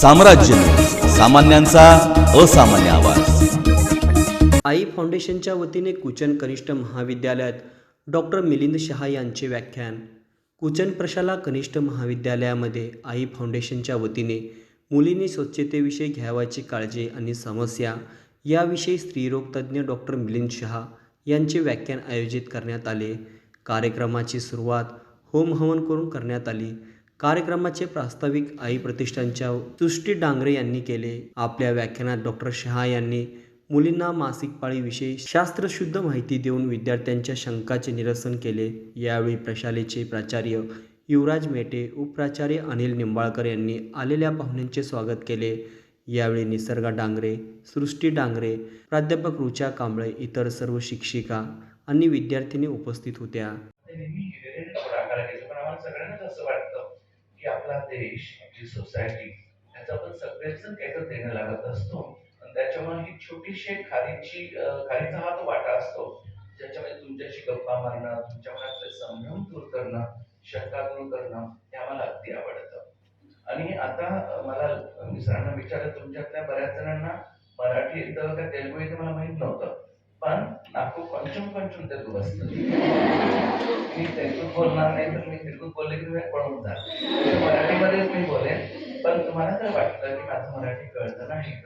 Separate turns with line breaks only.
साम्राज्य. सामान्यांचा असामान्य आवाज.
आई फाउंडेशनच्या वतीने कुचन कनिष्ठ महाविद्यालयात डॉक्टर मिलिंद शहा यांचे व्याख्यान. कुचन प्रशाला कनिष्ठ महाविद्यालयामध्ये आई फाउंडेशनच्या वतीने मुलींनी स्वच्छतेविषयी घ्यावयाची काळजी आणि समस्या याविषयी स्त्रीरोग तज्ज्ञ डॉक्टर मिलिंद शहा यांचे व्याख्यान आयोजित करण्यात आले. कार्यक्रमाची सुरुवात होम हवन करून करण्यात आली. कार्यक्रमाचे प्रास्ताविक आई प्रतिष्ठानच्या सृष्टी डांगरे यांनी केले. आपल्या व्याख्यानात डॉक्टर शहा यांनी मुलींना मासिक पाळीविषयी शास्त्रशुद्ध माहिती देऊन विद्यार्थ्यांच्या शंकाचे निरसन केले. यावेळी प्रशालेचे प्राचार्य युवराज मेटे उपप्राचार्य अनिल निंबाळकर यांनी आलेल्या पाहुण्यांचे स्वागत केले. यावेळी निसर्गा डांगरे सृष्टी डांगरे प्राध्यापक रुचा कांबळे इतर सर्व शिक्षिका आणि विद्यार्थिनी उपस्थित होत्या.
की आपला देश आपली सोसायटी याचा आपण सगळेच काहीतरी देणं लागत असतो. आणि त्याच्यामुळे ही छोटीशी खारीची खारीचा हा तो वाटा असतो. ज्याच्यामध्ये तुमच्याशी गप्पा मारणं तुमच्या मनातले संभ्रम दूर करणं शंका दूर करणं हे आम्हाला अगदी आवडतं. आणि आता मला मिसरांना विचारलं तुमच्यातल्या बऱ्याच जणांना मराठी येतं का तेलगू येतं मला माहीत नव्हतं. पण नागपूर पंचम पंचम तेलगू असतं बोलणार नाही तर मी तेलगूत बोलले की तुम्ही पळून जा मराठीमध्येच मी बोलेन पण तुम्हाला जर वाटतं की माझं मराठी कळतं नाही?